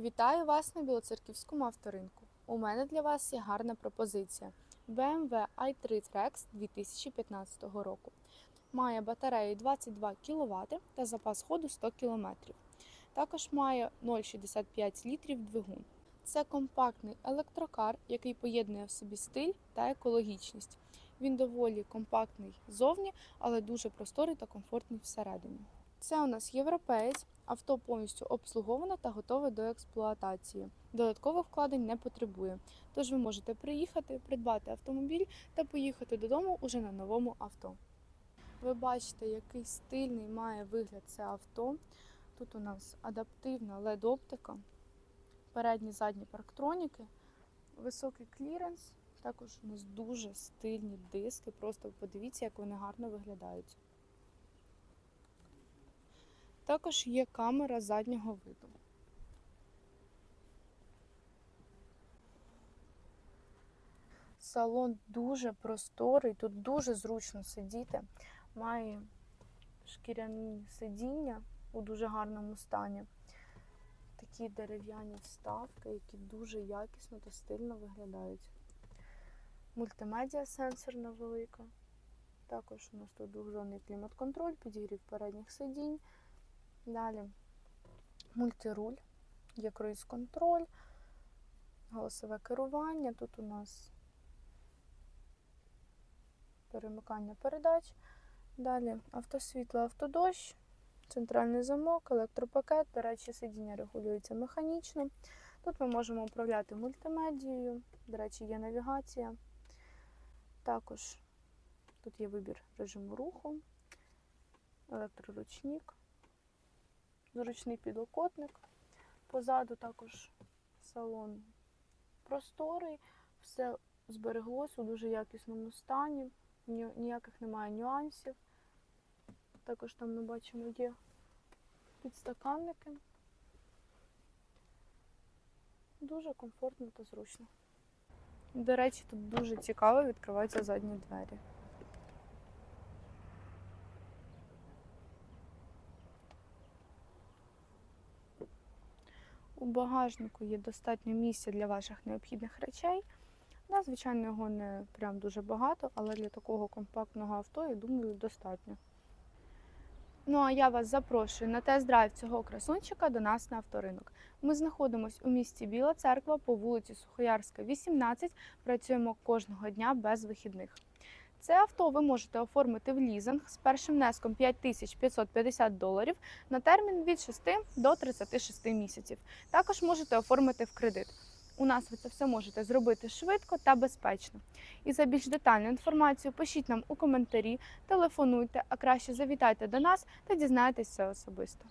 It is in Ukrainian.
Вітаю вас на Білоцерківському авторинку. У мене для вас є гарна пропозиція. BMW i3 Trax 2015 року. Має батарею 22 кВт та запас ходу 100 км. Також має 0,65 літрів двигун. Це компактний електрокар, який поєднує в собі стиль та екологічність. Він доволі компактний ззовні, але дуже просторий та комфортний всередині. Це у нас європеєць, авто повністю обслуговане та готове до експлуатації. Додаткових вкладень не потребує. Тож ви можете приїхати, придбати автомобіль та поїхати додому уже на новому авто. Ви бачите, який стильний має вигляд це авто. Тут у нас адаптивна LED-оптика, передні задні парктроніки, високий кліренс. Також у нас дуже стильні диски. Просто подивіться, як вони гарно виглядають. Також є камера заднього виду. Салон дуже просторий, тут дуже зручно сидіти. Має шкіряні сидіння у дуже гарному стані. Такі дерев'яні вставки, які дуже якісно та стильно виглядають. Мультимедіа сенсорна велика. Також у нас тут двохзонний клімат-контроль, підігрів передніх сидінь. Далі мультируль, є круїз-контроль, голосове керування. Тут у нас перемикання передач. Далі автосвітло, автодощ, центральний замок, електропакет. До речі, сидіння регулюється механічно. Тут ми можемо управляти мультимедією. До речі, є навігація. Також тут є вибір режиму руху, електроручник, зручний підлокотник. Позаду також салон просторий, все збереглось у дуже якісному стані, ніяких немає нюансів. Також там ми бачимо є підстаканники. Дуже комфортно та зручно. До речі, тут дуже цікаво відкриваються задні двері. У багажнику є достатньо місця для ваших необхідних речей. Да, звичайно, його не прям дуже багато, але для такого компактного авто, я думаю, достатньо. Ну а я вас запрошую на тест-драйв цього красунчика до нас на авторинок. Ми знаходимося у місті Біла Церква по вулиці Сухоярська, 18. Працюємо кожного дня без вихідних. Це авто ви можете оформити в лізинг з першим внеском 5550 доларів на термін від 6 до 36 місяців. Також можете оформити в кредит. У нас ви це все можете зробити швидко та безпечно. І за більш детальну інформацію пишіть нам у коментарі, телефонуйте, а краще завітайте до нас та дізнайтеся особисто.